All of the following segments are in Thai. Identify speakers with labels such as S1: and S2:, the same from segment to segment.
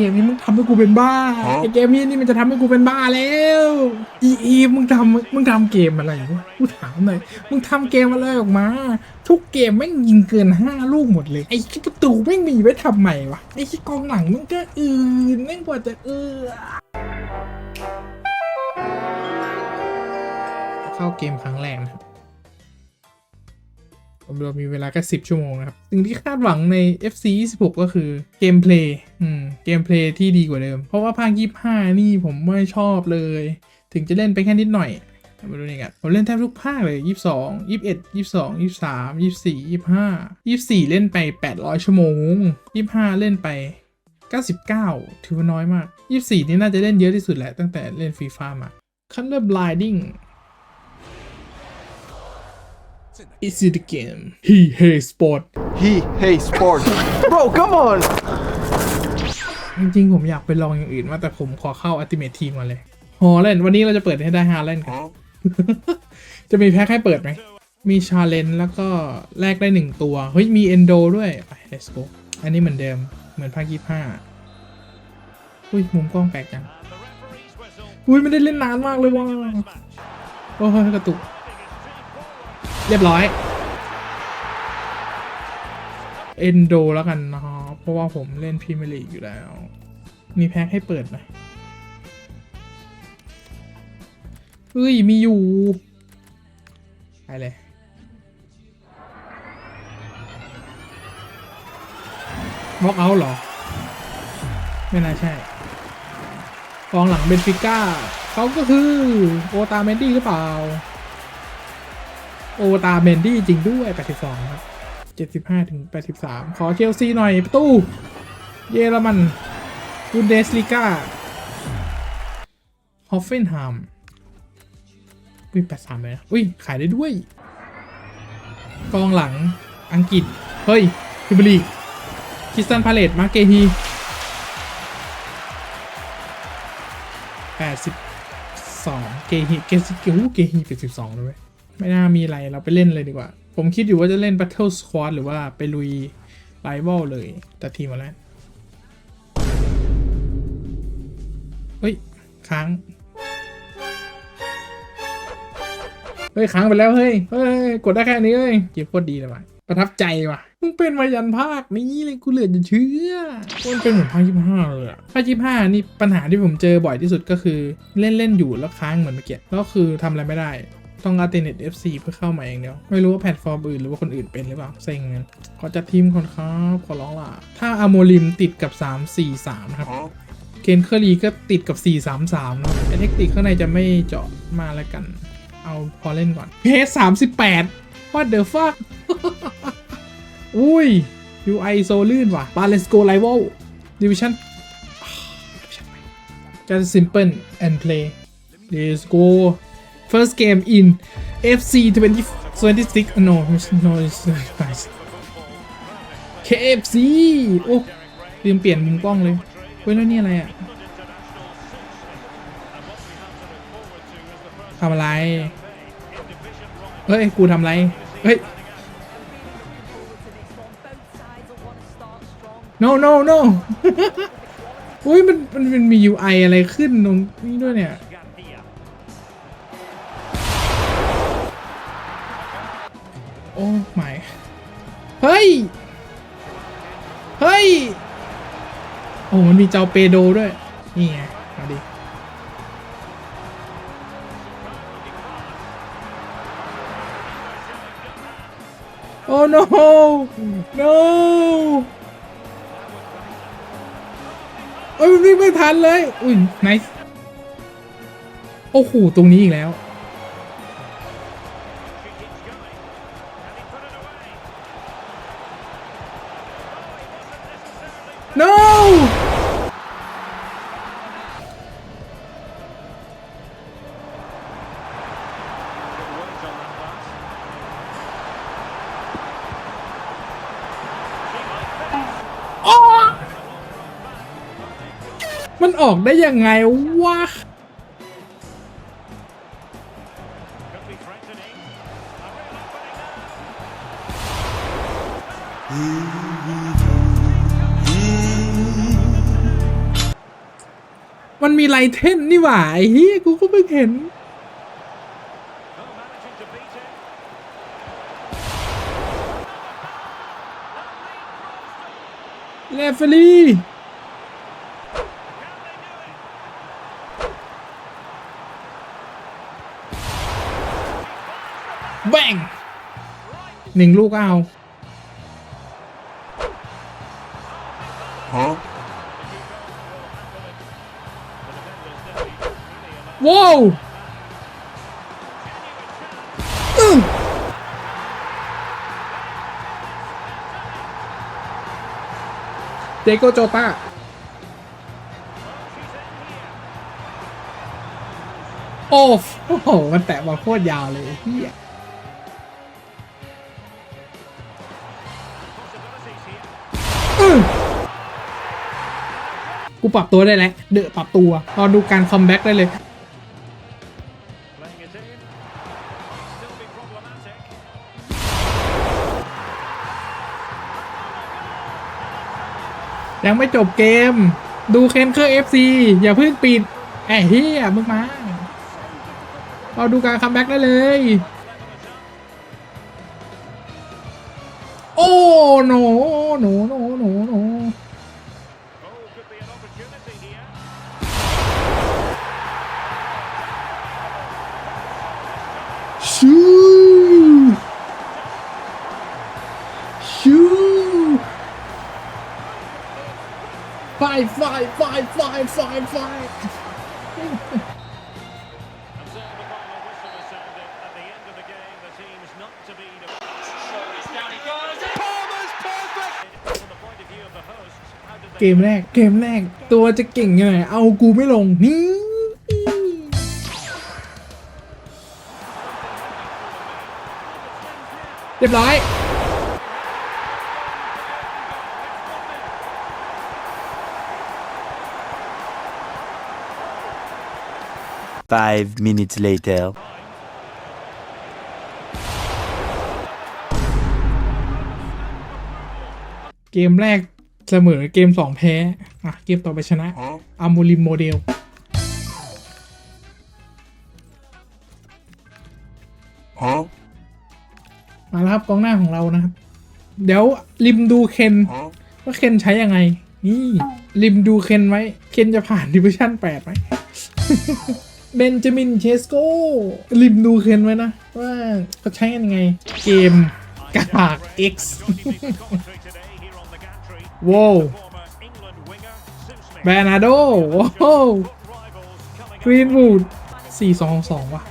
S1: เกมนี้มึงทำให้กูเป็นบ้าไอเกมนี้นี่มันจะทำให้กูเป็นบ้าแล้วอีอีมึงทำมึงทำเกมอะไรวะกูถามหน่อยมึงทำเกมอะไรออกมา ทุกเกมแม่งยิงเกินห้าลูกหมดเลยไอ้ที่ประตูแม่งมีไว้ทำไมวะไอ้ที่กองหลังมันก็อื่นแม่งกว่าจะเออเข้าเกมครั้งแรกนะครับผม เรามีเวลาแค่สิบชั่วโมงนะครับ สิ่งที่คาดหวังใน FC 26 ก็คือเกมเพลย์เกมเพลย์ที่ดีกว่าเดิม เพราะว่าภาค 25 นี่ผมไม่ชอบเลย ถึงจะเล่นไปแค่นิดหน่อยมาดูนี่กันผมเล่นแทบทุกภาคเลย 22 21 22 23 24 25 24 เล่นไป 800 ชั่วโมง 25 เล่นไป 99 ถือว่าน้อยมาก 24 นี่น่าจะเล่นเยอะที่สุดแหละตั้งแต่เล่นฟีฟ่ามา Color Blinding Is it the game? He hates sport.
S2: He hates sport. Bro, come on.
S1: จริงๆ ผมอยากไปลองอย่างอื่นว่าแต่ผมขอเข้า Ultimate Team ก่อนเลยฮอลแลนด์วันนี้เราจะเปิดให้ได้ฮาแลนด์กันจะมีแพ็คให้เปิดไหม มีชาเลนจ์แล้วก็แลกได้หนึ่งตัว เฮ้ย มีเอนโดด้วยไป let's go อันนี้เหมือนเดิม เหมือนภาคยี่ห้าอุ้ย มุมกล้องแปลกจัง อุ้ย ไม่ได้เล่นนานมากเลยว่ะ โอ้ยกระตุก เรียบร้อยเอนโดแล้วกันนะครับเพราะว่าผมเล่นพรีเมียร์ลีกอยู่แล้ว มีแพ็คให้เปิดไหมเฮ้ย มีอยู่ไปเลย บล็อกเอาเหรอ ไม่น่าใช่กองหลังเบนฟิก้า เขาก็คือ โอตาเมนดี้หรือเปล่า โอตาเมนดี้จริงด้วย 82 ครับ 75 ถึง 83 ขอเชลซีหน่อยประตู เยอรมันบุนเดสลิก้าฮอฟเฟนฮัมอุ้ย83 เลยนะ อุ้ย ขายได้ด้วย กองหลังอังกฤษ เฮ้ยพิบลีคิสตันพาเลตมาเกฮี82 เกฮีเกซิเกฮูเกฮี82เลยเว้ย ไม่น่ามีอะไรเราไปเล่นเลยดีกว่า ผมคิดอยู่ว่าจะเล่น Battle Squad หรือว่าไปลุย Rival เลย แต่ทีมมาแล้วเฮ้ย ค้าง เฮ้ย ค้างไปแล้ว เฮ้ย เฮ้ย กดได้แค่นี้เฮ้ยเก็บโคตรดีเลยว่ะ ประทับใจว่ะ มึงเป็นมายันภาคนี้เลยกูเหลือจะเชื่อมันเป็นเหมือนภาคยี่ห้าเลยอะภาคยี่ห้านี่ปัญหาที่ผมเจอบ่อยที่สุดก็คือเล่นเล่นอยู่แล้วค้างเหมือนเมื่อกี้แล้วคือทำอะไรไม่ได้ ต้องอัลเทอร์เนท FC เพื่อเข้ามาเองเดียว ไม่รู้ว่าแพลตฟอร์มอื่นหรือว่าคนอื่นเป็นหรือเปล่า เซ็งเงินขอจัดทีมก่อนครับขอร้องล่ะ ถ้าอโมลิมติดกับ 3 4 3 ครับ เคนเคอรีก็ติดกับ 4 3 3นะครับไอเทคติกข้างในจะไม่เจาะมาแล้วกัน เอาพอเล่นก่อน เพจ38 what the fuck อุ้ย UI โซลื่นว่ะ b a l e s go rival division จะ simple and play let's go first game in FC 20 26 no no it's nice KFC โอ้ลืมเปลี่ยนมุมกล้องเลยเฮ้ยแล้วนี่อะไรอะทำอะไร เฮ้ย กูทำอะไร เฮ้ย no no no อุ้ยมันมันมันมี UI อะไรขึ้นตรงนี้ด้วยเนี่ย อ้ไม่เฮ้ย เฮ้ย โอ้มันมีเจ้าเปโดด้วย นี่ไงมาดิโอ้ no no เอ้ยมันวิ่งไม่ทันเลย อุ้ย nice โอ้โห ตรงนี้อีกแล้ว no มันออกได้ยังไงวะ มีไลเทนนี่หว่าไอ้เฮียกูก็เพิ่งเห็น เลฟเฟอรี่แบ่งหนึ่งลูกก็เอา
S2: Huh?
S1: ว้าวอื้อเจโกโจป้าโอ้โห มันแตะบอลโคตรยาวเลยเฮียอื้อกูปรับตัวได้แล้ว เดอะปรับตัวรอดูการคัมแบ็กได้เลย ยังไม่จบเกม ดูเคนเคอร์เอฟซีอย่าเพิ่งปิดไอ้เฮียมึงมาเราดูการคัมแบ็กได้เลย โอ้โหนโนโนโนโน ไฟไฟไฟไฟไฟเกมแรก เกมแรก ตัวจะเก่งยังไงเอากูไม่ลง นี่เรียบร้อย
S3: Five minutes later.
S1: เกมแรกเสมอเกมสองแพ้ อะ เกมต่อไปชนะ
S2: Huh?
S1: อามูลิมโมเดล
S2: Huh?
S1: มาแล้วครับกองหน้าของเรานะครับ เดี๋ยวริมดูเคน
S2: Huh?
S1: ว่าเคนใช้ยังไง นี่ ริมดูเคนไว้ เคนจะผ่านดิวิชั่นแปดไหม เบนจามินเชสโก้ริมดูเคนไว้นะ ว่าเขาใช้กันยังไง เกมกาก X ว้าวแบนาโด
S4: ว้าว
S1: กรีนวูด4 2 2ว่ะ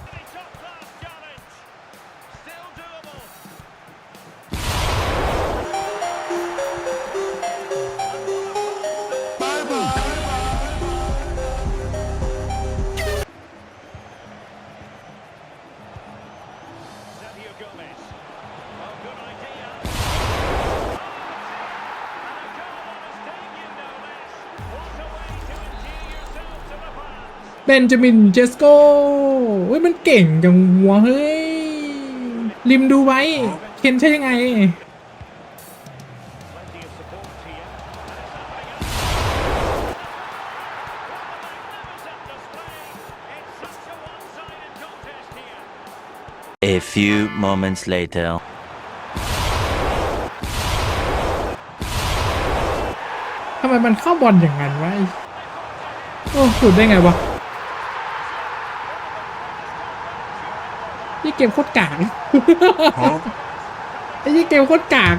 S1: บนจามินเจสโกเฮ้ยมันเก่งจังวะเฮ้ย ริมดูไว้ เคนใช่ยังไง
S4: Plenty of support here. And it's happening. What a magnificent display. It's such a one-sided contest here.
S3: A few moments later.
S1: ทำไมมันเข้าบอลอย่างนั้นวะไอ้โอ้สุดได้ไงวะ เกมโคตรกาก
S2: Huh?
S1: ไอ้ยี่เกมโคตรกาก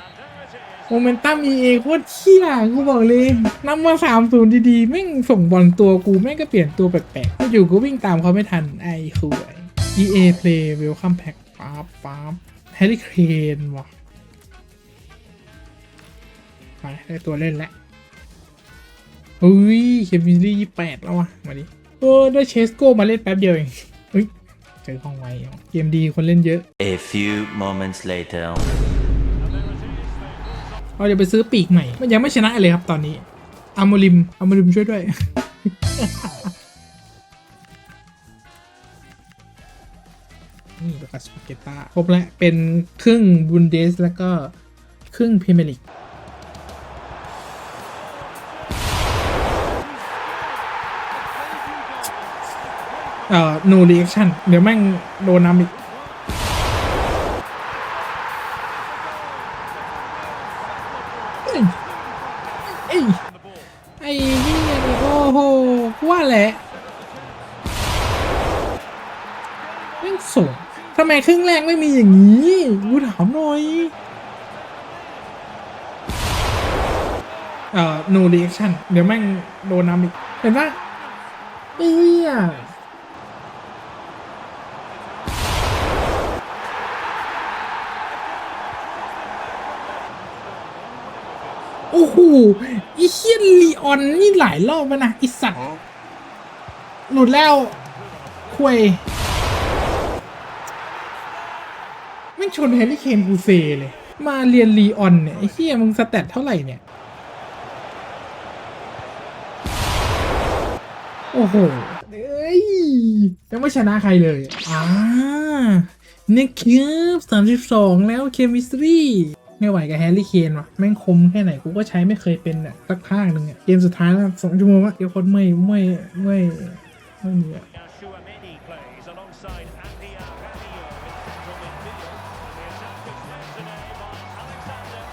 S4: And there it is.
S1: โมเมนตัม EA โคตรเขี้ยกูบอกเลยนำมาสามศูนย์ดีๆ แม่งส่งบอลตัวกู แม่งก็เปลี่ยนตัวแปลกๆอยู่ก็วิ่งตามเขาไม่ทัน ไอ้คุย EA Play Welcome Pack ป๊าบป๊าบแฮร์รี่เคนว่ะไปได้ตัวเล่นแล้วเฮ้ย เควินลี่ยี่แปดแล้วว่ะมาดิ เออได้เชสโก้มาเล่นแป๊บเดียวเองเฮ้ยเจอห้องไว้เกมดีคนเล่นเยอะ
S3: A few moments later.
S1: เราจะไปซื้อปีกใหม่ มันยังไม่ชนะเลยครับตอนนี้อามูลิมอามูลิมช่วยด้วย นี่แล้วก็สปาเกตตาครบแล้วเป็นครึ่งบุนเดสแล้วก็ครึ่งพรีเมียร์ลีก เอ่อ no reaction เดี๋ยวแม่งโดนน้ำอีกเอ้ยเอ้ยไอ้นี่นี่โอ้โหกูว่าแหละแม่งสูงทำไมครึ่งแรกไม่มีอย่างนี้กูถามหน่อยเอ่อ no reaction เดี๋ยวแม่งโดนน้ำอีก เห็นปะไอ้เหี้ย โอ้โหไอีเฮียลีออนนี่หลายรอบแล้วนะไอสัตว์
S2: Huh?
S1: หลุดแล้วคุยไม่งชนแฮร์รี่เคนกูเซเลย มาเรียนลีออนเนี่ยไอ้เฮียมึงสแตทเท่าไหร่เนี่ย โอ้โหเอ้ยยังไม่ชนะใครเลย อ่าเนี่ยครับสามสิบสองแล้วเคมิสตรี ไม่ไหวกับแฮร์รี่เคนว่ะแม่งคมแค่ไหนกูก็ใช้ไม่เคยเป็นอะสักภาคหนึ่งอะเกมสุดท้ายแล้วสองชั่วโมงว่าเดี๋ยวคนไม่ไม่ไม่ไม่อ
S4: ยเนี่ย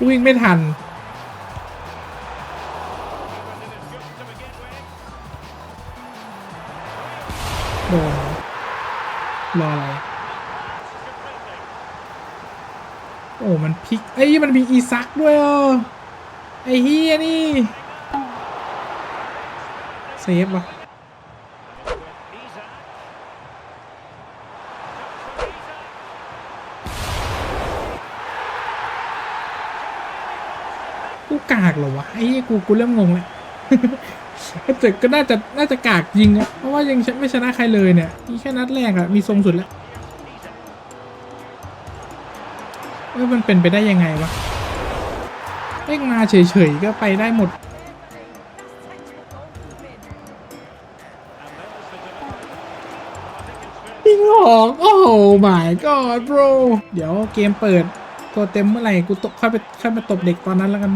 S1: วิ่งไม่ทันโดนรออะไร
S4: Completely.
S1: โอ้ มัน พิกเอ้ยมันมีอีซักด้วยอะไอ้เฮียนี่เซฟวะกูกากเหรอวะไอ้กูกูเริ่มงงแล้วแต่ก็น่าจะน่าจะกากจริงอะเพราะว่ายังไม่ชนะใครเลยเนี่ยนี่แค่นัดแรกอะมีทรงสุดแล้ว เออมันเป็นไปได้ยังไงวะเล่งมาเฉยๆก็ไปได้หมด ยิงหรอโอ้โห my god bro เดี๋ยวเกมเปิดตัวเต็มเมื่อไหร่กูตกค่อยไปค่อยไปตบเด็กตอนนั้นแล้วกัน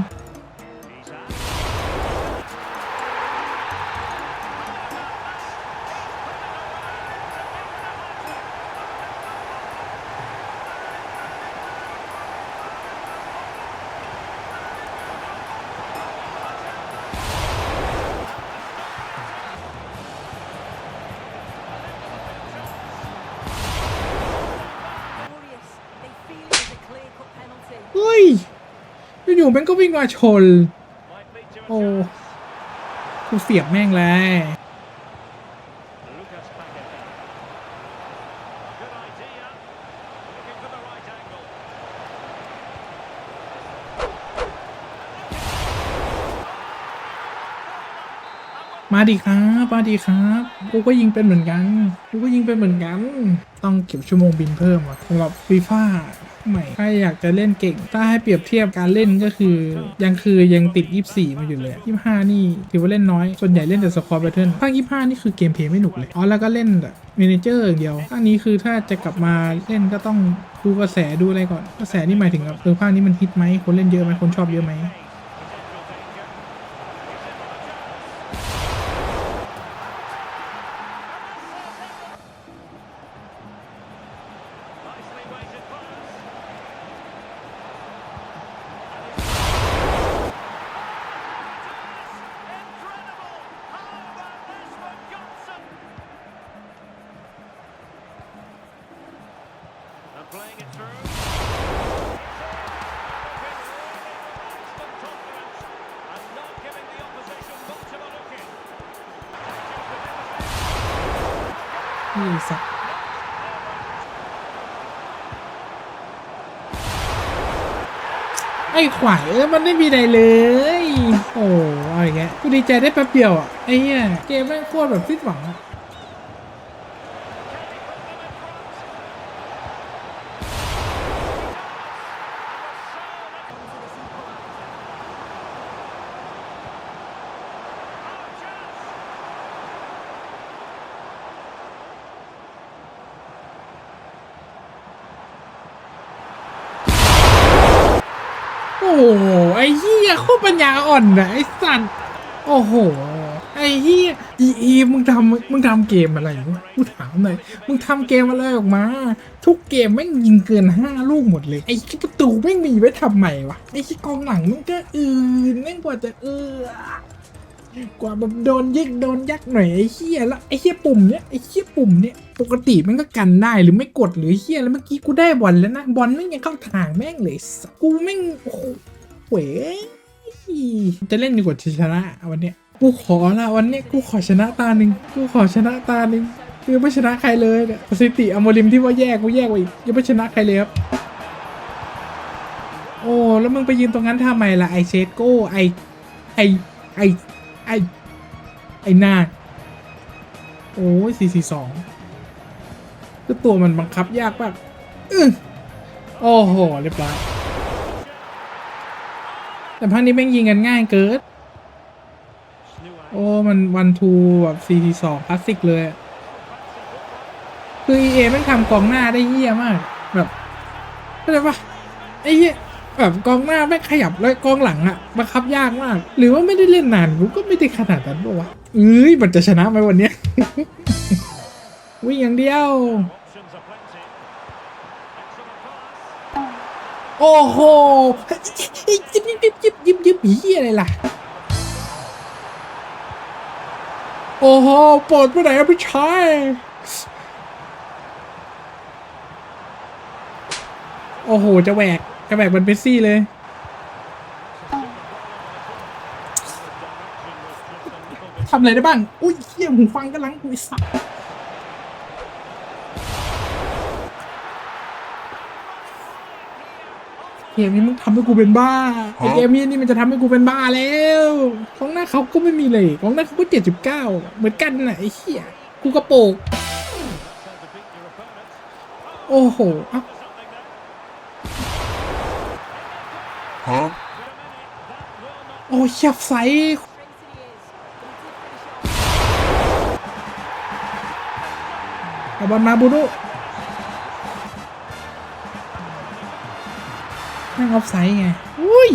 S1: แม่งก็วิ่งมาชน โอ้กูเสียบแม่งแล้
S4: ว
S1: มาดีครับมาดีครับกูก็ยิงเป็นเหมือนกันกูก็ยิงเป็นเหมือนกัน ต้องเก็บชั่วโมงบินเพิ่มว่ะสำหรับฟีฟ่าใหม่ถ้าอยากจะเล่นเก่ง ถ้าให้เปรียบเทียบการเล่นก็คือ ยังคือยังติด 24 มาอยู่เลย 25 นี่ถือว่าเล่นน้อย ส่วนใหญ่เล่นแต่สควอตแบทเทิลภาค 25 นี่คือเกมเพลย์ไม่หนุกเลย อ๋อ แล้วก็เล่นแบบเมนเจอร์อย่างเดียวภาคนี้คือถ้าจะกลับมาเล่นก็ต้องดูกระแสดูอะไรก่อน กระแสนี่หมายถึงแบบเออภาคนี้มันฮิตไหมคนเล่นเยอะไหมคนชอบเยอะไหม ไอ้ขวัญเออมันไม่มีอะไรเลย โอ้อะไรเงี้ยกูดีใจได้แป๊บเดียวอะไอ้เหี้ยเกมแม่งโคตรแบบสิ้นหวังอะ โอ้โหไอ้เหี้ยโคตร ปัญญาอ่อนนะไอ้สัตว์โอ้โห ไอ้เฮีย EA มึงทำมึงทำเกมอะไรวะกูถามหน่อยมึงทำเกมอะไรออกมา ทุกเกมแม่งยิงเกินห้าลูกหมดเลย ไอ้ที่ประตูแม่งมีไว้ทำไมวะไอ้ที่กองหลังมันก็อื่นแม่งกว่าจะเออกว่าแบบโดนยิกโดนยักหน่อยไอ้เฮียล้วไอ้เฮียปุ่มเนี้ยไอ้เฮียปุ่มเนี้ยปกติมันก็กันได้หรือไม่กดหรือเฮียแล้วเมื่อกี้กูได้บอลแล้วนะบอลแม่งยังเข้าทางแม่งเลยสัสกูแม่งโอ้โหเว้ จะเล่นดีกว่าจะชนะวันเนี้ยกูขอละวันนี้กูขอชนะตาหนึ่งกูขอชนะตาหนึ่งคือไม่ชนะใครเลยเนี่ยสถิติอโมริมที่ว่าแยกกูแยกไว้อีกยังไม่ชนะใครเลยครับโอ้แล้วมึงไปยืนตรงนั้นทำไมล่ะไอเชโก้ไอไอไอไอไอนาโอ้ยสี่สี่สองก็ตัวมันบังคับยากมากอือโอ้โหเรียบร้อย แต่ภาคนี้แม่งยิงกันง่ายเกินโอ้ มันวันทูแบบ4 4 2คลาสสิกเลย คือ EA แม่งทำกองหน้าได้เยี่ยมาก แบบเข้าใจปะไอ้เหี้ยแบบกองหน้าแม่ขยับแล้วกองหลังอะบังคับยากมาก หรือว่าไม่ได้เล่นนานกูก็ไม่ได้ขนาดนั้นปะวะเอ้ยมันจะชนะไหมวันเนี้ย วิ่งอย่างเดียว โอ้โหยิบยิบยิบยิบยิบยิบเฮียอะไรล่ะ โอ้โหปลดไปไหนพี่ชายโอ้โห จะแหวก จะแหวกเป็นเปสซี่เลย ทำอะไรได้บ้าง อุ้ยเฮียหูฟังกำลังอุ้ยสับ เกมนี้มึงทำให้กูเป็นบ้าไอเกมนี้นี่มันจะทำให้กูเป็นบ้าแล้วของหน้าเขาก็ไม่มีเลยของหน้าเขาก็เจ็ดสิบเก้าเหมือนกันน่ะไอ้เหี้ยกูกระโปงโอ้โหเอ้า
S2: Huh?
S1: โอ้ยเฉียบใส
S5: Crazy he is. But he did finish off.
S1: เอาบอลมาบูโน่ นั่งออฟไซด์ไง อุ้ย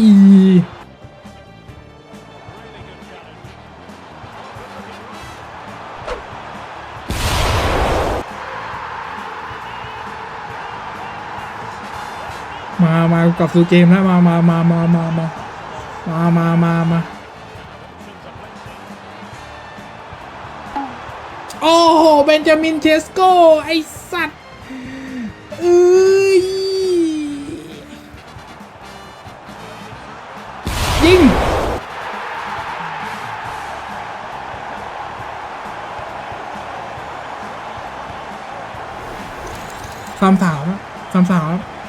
S1: มามากลับสู่เกมแล้ว มามามามามามามามามามาโอ้โห เบนจามินเชสโก ไอสัตว์เอ้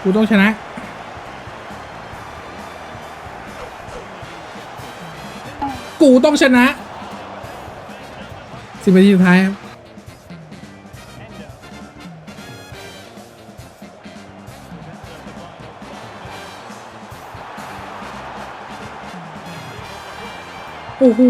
S1: กูต้องชนะ กูต้องชนะสิบนาทีสุดท้ายครับโอ้โห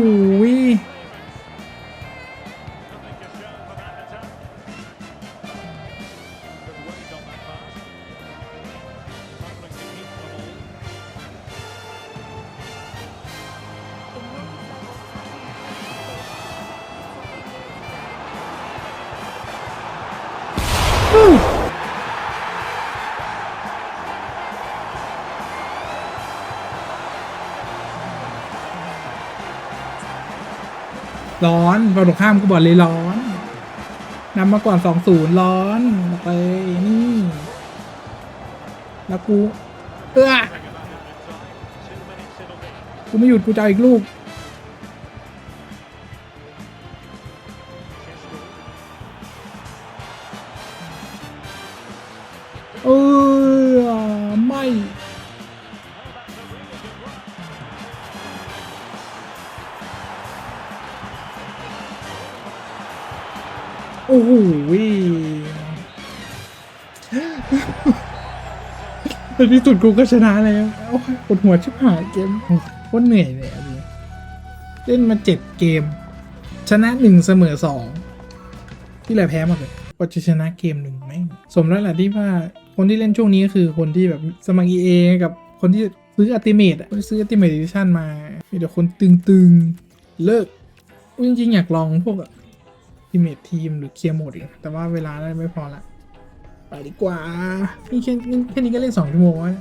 S1: ร้อนฝั่งตรงข้ามกูบอกเลยร้อนนำมาก่อนสองศูนย์ร้อนไปนี่แล้วกู เออกูไม่หยุดกูจะอีกลูก โอ้โหในที่สุดกูก็ชนะแล้วโอ้ยปวดหัวชิบหายเกมโคตรเหนื่อยเลยอันนี้เล่นมาเจ็ดเกม ชนะหนึ่งเสมอสองที่เหลือแพ้หมดเลยกว่าจะชนะเกมหนึ่งแม่งสมแล้วแหละที่ว่าคนที่เล่นช่วงนี้ก็คือคนที่แบบสมัคร EA กับคนที่ซื้ออัติเมตคนที่ซื้ออัติเมตดิชั่นมา มีแต่คนตึงๆ เลิกจริงๆอยากลองพวก ทีมเมททีมหรือเคลียร์โหมดอีกแต่ว่าเวลาได้ไม่พอละ ไปดีกว่านี่แค่นี่แค่นี้ก็เล่นสองชั่วโมงแล้ว